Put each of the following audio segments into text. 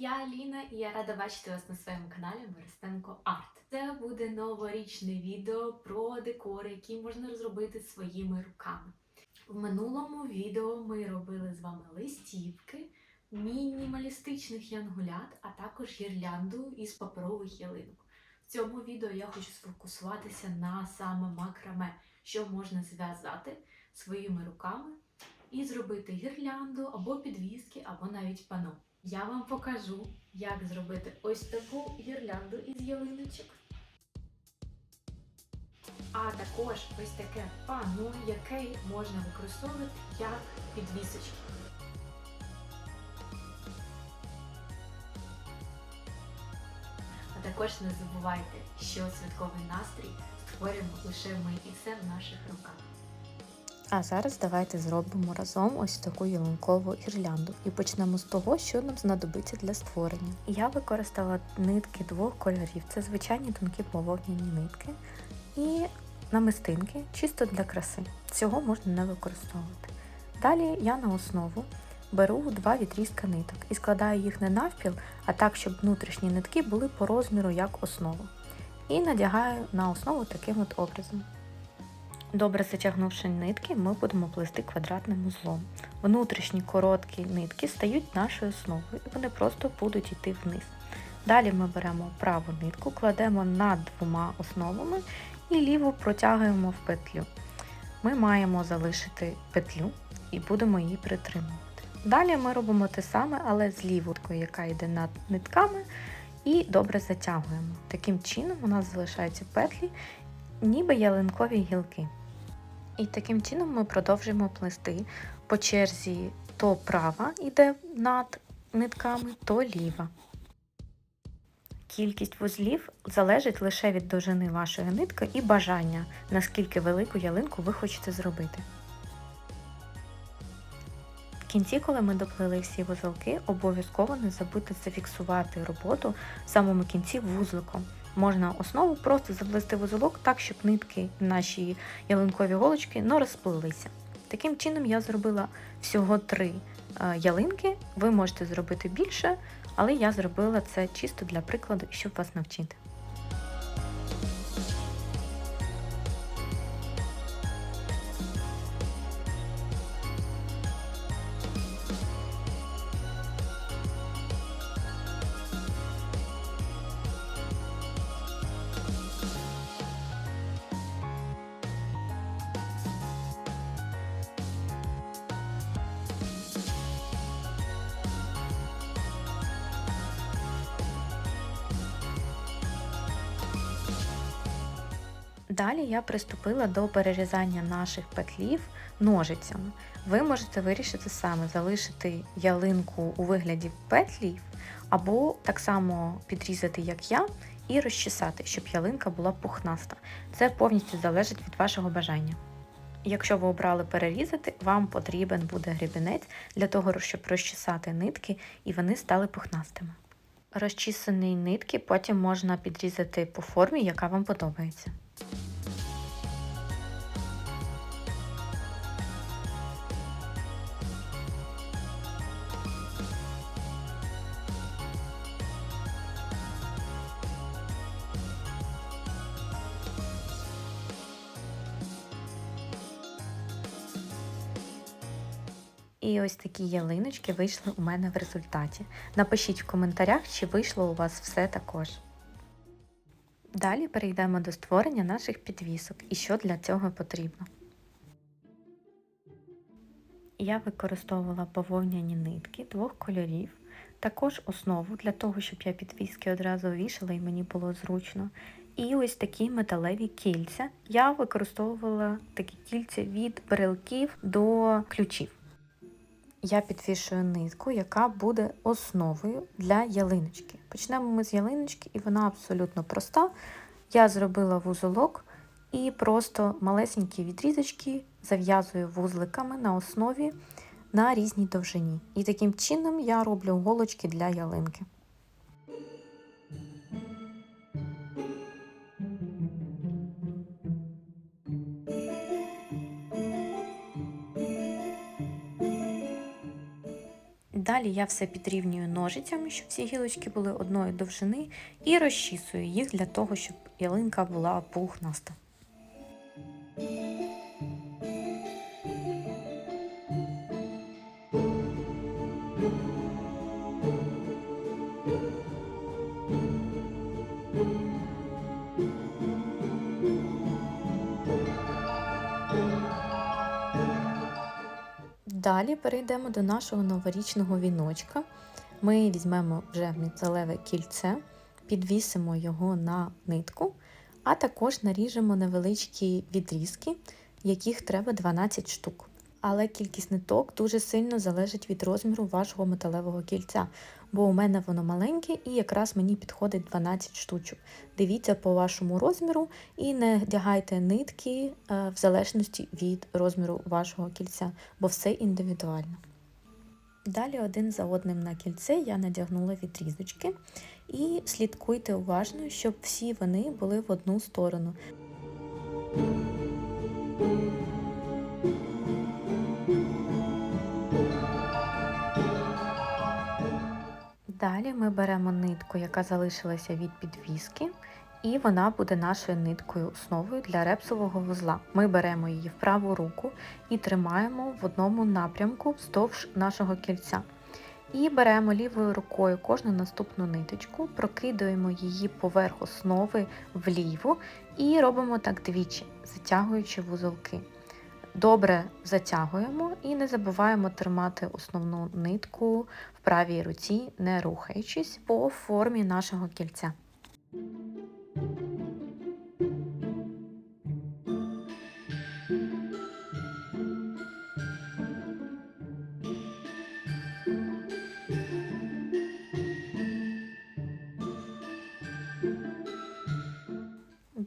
я Аліна і я рада бачити вас на своєму каналі Мерестенко Арт. Це буде новорічне відео про декори, які можна розробити своїми руками. В минулому відео ми робили з вами листівки, мінімалістичних янгулят, а також гірлянду із паперових ялинок. В цьому відео я хочу сфокусуватися на саме макраме, що можна зв'язати своїми руками і зробити гірлянду або підвіски, або навіть пано. Я вам покажу, як зробити ось таку гірлянду із ялиночок. А також ось таке пано, яке можна використовувати як підвісочку. А також не забувайте, що святковий настрій створюємо лише ми і все в наших руках. А зараз давайте зробимо разом ось таку ялинкову гірлянду. І почнемо з того, що нам знадобиться для створення. Я використала нитки двох кольорів. Це звичайні тонкі бавовняні нитки і намистинки чисто для краси. Цього можна не використовувати. Далі я на основу беру два відрізка ниток і складаю їх не навпіл, а так, щоб внутрішні нитки були по розміру як основа. І надягаю на основу таким от образом. Добре затягнувши нитки, ми будемо плести квадратним узлом. Внутрішні короткі нитки стають нашою основою і вони просто будуть йти вниз. Далі ми беремо праву нитку, кладемо над двома основами і ліву протягуємо в петлю. Ми маємо залишити петлю і будемо її притримувати. Далі ми робимо те саме, але з лівою, яка йде над нитками, і добре затягуємо. Таким чином у нас залишаються петлі, ніби ялинкові гілки. І таким чином ми продовжуємо плести по черзі то права йде над нитками, то ліва. Кількість вузлів залежить лише від довжини вашої нитки і бажання, наскільки велику ялинку ви хочете зробити. В кінці, коли ми доплили всі вузолки, обов'язково не забудьте зафіксувати роботу в самому кінці вузликом. Можна основу просто заплести вузолок так, щоб нитки наші ялинкові голочки не розплилися. Таким чином я зробила всього три е, ялинки. Ви можете зробити більше, але я зробила це чисто для прикладу, щоб вас навчити. Далі я приступила до перерізання наших петлів ножицями. Ви можете вирішити саме залишити ялинку у вигляді петлів, або так само підрізати, як я, і розчесати, щоб ялинка була пухнаста. Це повністю залежить від вашого бажання. Якщо ви обрали перерізати, вам потрібен буде грібінець для того, щоб розчесати нитки і вони стали пухнастими. Розчісані нитки потім можна підрізати по формі, яка вам подобається. І ось такі ялиночки вийшли у мене в результаті. Напишіть в коментарях, чи вийшло у вас все також. Далі перейдемо до створення наших підвісок і що для цього потрібно. Я використовувала бавовняні нитки двох кольорів, також основу для того, щоб я підвіски одразу вішала і мені було зручно. І ось такі металеві кільця. Я використовувала такі кільця від брелків до ключів. Я підвішую нитку, яка буде основою для ялиночки. Почнемо ми з ялиночки, і вона абсолютно проста. Я зробила вузолок і просто малесенькі відрізочки зав'язую вузликами на основі на різній довжині. І таким чином я роблю голочки для ялинки. Далі я все підрівнюю ножицями, щоб всі гілочки були одної довжини, і розчісую їх для того, щоб ялинка була пухнаста. Далі перейдемо до нашого новорічного віночка. Ми візьмемо вже металеве кільце, підвісимо його на нитку, а також наріжемо невеличкі відрізки, яких треба 12 штук. Але кількість ниток дуже сильно залежить від розміру вашого металевого кільця, бо у мене воно маленьке і якраз мені підходить 12 штучок. Дивіться по вашому розміру і не вдягайте нитки е, в залежності від розміру вашого кільця, бо все індивідуально. Далі один за одним на кільце я надягнула відрізочки і слідкуйте уважно, щоб всі вони були в одну сторону. Далі ми беремо нитку, яка залишилася від підвіски, і вона буде нашою ниткою основою для репсового вузла. Ми беремо її в праву руку і тримаємо в одному напрямку вздовж нашого кільця. І беремо лівою рукою кожну наступну ниточку, прокидаємо її поверх основи вліво і робимо так двічі, затягуючи вузолки. Добре затягуємо і не забуваємо тримати основну нитку в правій руці, не рухаючись по формі нашого кільця.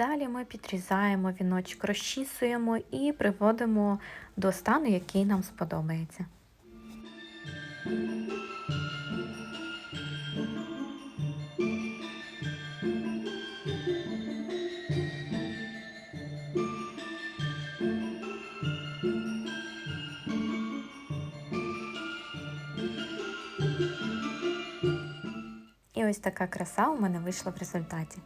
Далі ми підрізаємо віночок, розчісуємо і приводимо до стану, який нам сподобається. І ось така краса у мене вийшла в результаті.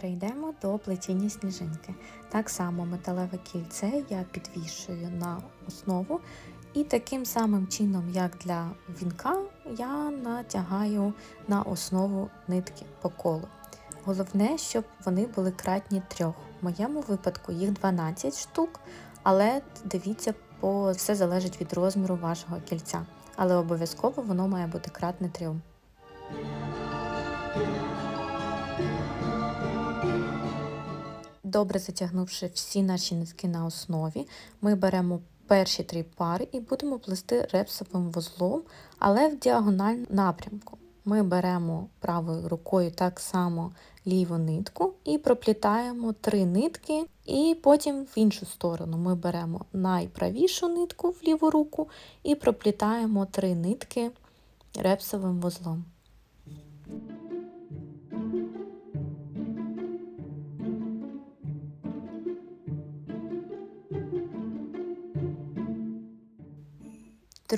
Перейдемо до плетіння сніжинки. Так само металеве кільце я підвішую на основу, і таким самим чином, як для вінка, я натягаю на основу нитки по колу. Головне, щоб вони були кратні трьох. В моєму випадку їх 12 штук, але дивіться, по все залежить від розміру вашого кільця. Але обов'язково воно має бути кратне трьом. Добре затягнувши всі наші нитки на основі, ми беремо перші три пари і будемо плести репсовим вузлом, але в діагональному напрямку. Ми беремо правою рукою так само ліву нитку і проплітаємо три нитки, і потім в іншу сторону ми беремо найправішу нитку в ліву руку і проплітаємо три нитки репсовим вузлом.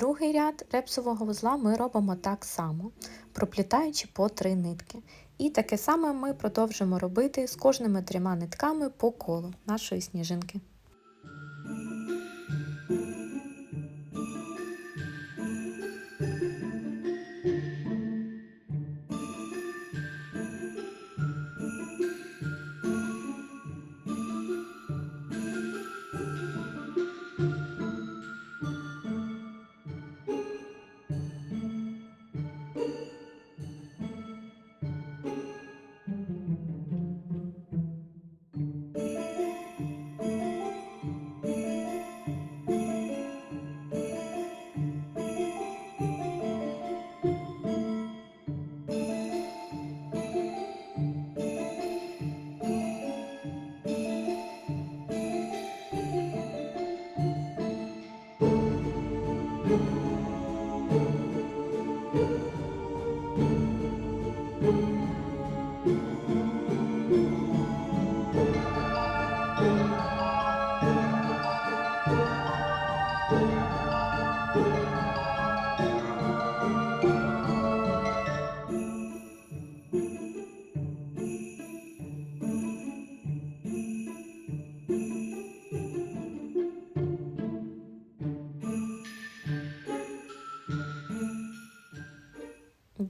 Другий ряд репсового вузла ми робимо так само, проплітаючи по три нитки. І таке саме ми продовжимо робити з кожними трьома нитками по колу нашої сніжинки.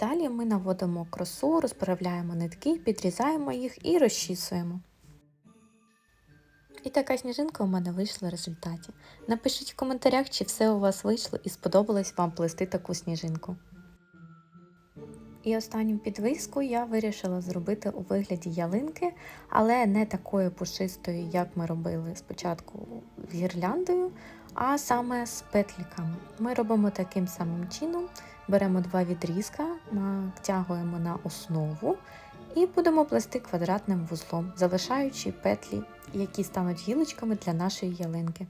Далі ми наводимо кросу, розправляємо нитки, підрізаємо їх і розчісуємо. І така сніжинка у мене вийшла в результаті. Напишіть в коментарях, чи все у вас вийшло і сподобалось вам плести таку сніжинку. І останню підвиску я вирішила зробити у вигляді ялинки, але не такої пушистої, як ми робили спочатку з гірляндою, а саме з петліками. Ми робимо таким самим чином. Беремо два відрізка, втягуємо на основу і будемо плести квадратним вузлом, залишаючи петлі, які стануть гілочками для нашої ялинки.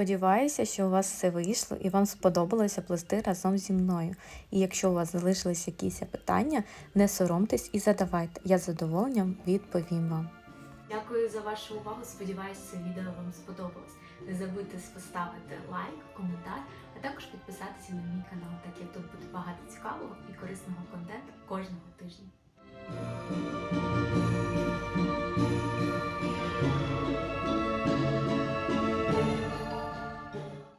Сподіваюся, що у вас все вийшло і вам сподобалося плести разом зі мною. І якщо у вас залишились якісь питання, не соромтесь і задавайте. Я з задоволенням відповім вам. Дякую за вашу увагу. Сподіваюся, це відео вам сподобалось. Не забудьте поставити лайк, коментар, а також підписатися на мій канал, так як тут буде багато цікавого і корисного контенту кожного тижня.